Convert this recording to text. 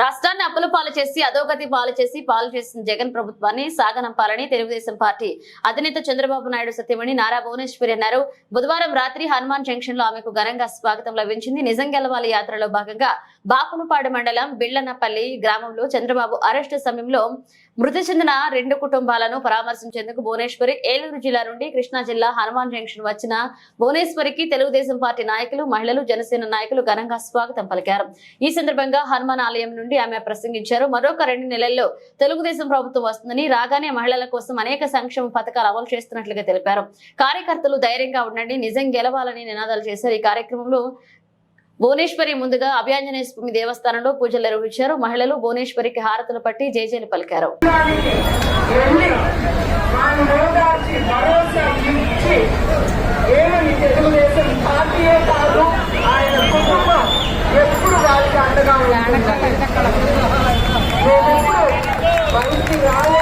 రాష్ట్రాన్ని అప్పుల పాలు చేసి అధోగతి పాలు చేసి పాలు చేసిన జగన్ ప్రభుత్వాన్ని సాగనంపాలని తెలుగుదేశం పార్టీ అధినేత చంద్రబాబు నాయుడు సత్యమణి నారా భువనేశ్వరి అన్నారు. బుధవారం రాత్రి హనుమాన్ జంక్షన్లో ఆమెకు ఘనంగా స్వాగతం లభించింది. నిజం గెలవాలి యాత్రలో భాగంగా బాపునపాడు మండలం బిళ్ళనపల్లి గ్రామంలో చంద్రబాబు అరెస్టు సమయంలో మృతి చెందిన రెండు కుటుంబాలను పరామర్శించేందుకు భువనేశ్వరి ఏలూరు జిల్లా నుండి కృష్ణా జిల్లా హనుమాన్ జంక్షన్ వచ్చిన భువనేశ్వరికి తెలుగుదేశం పార్టీ నాయకులు మహిళలు జనసేన నాయకులు ఘనంగా స్వాగతం పలికారు. ఈ సందర్భంగా హనుమాన్ ఆలయం నుండి ఆమె ప్రసంగించారు. మరొక రెండు నెలల్లో తెలుగుదేశం ప్రభుత్వం వస్తుందని రాగానే మహిళల కోసం అనేక సంక్షేమ పథకాలు అమలు చేస్తున్నట్లుగా తెలిపారు. కార్యకర్తలు ధైర్యంగా ఉండండి నిజం గెలవాలని నినాదాలు చేశారు. ఈ కార్యక్రమంలో భువనేశ్వరి ముందుగా అభయాంజనేయ స్వామి దేవస్థానంలో పూజలు నిర్వహించారు. మహిళలు భువనేశ్వరికి హారతులు పట్టి జేజేలు పలికారు. ఉంటుంది మేమెప్పుడు రాలేదు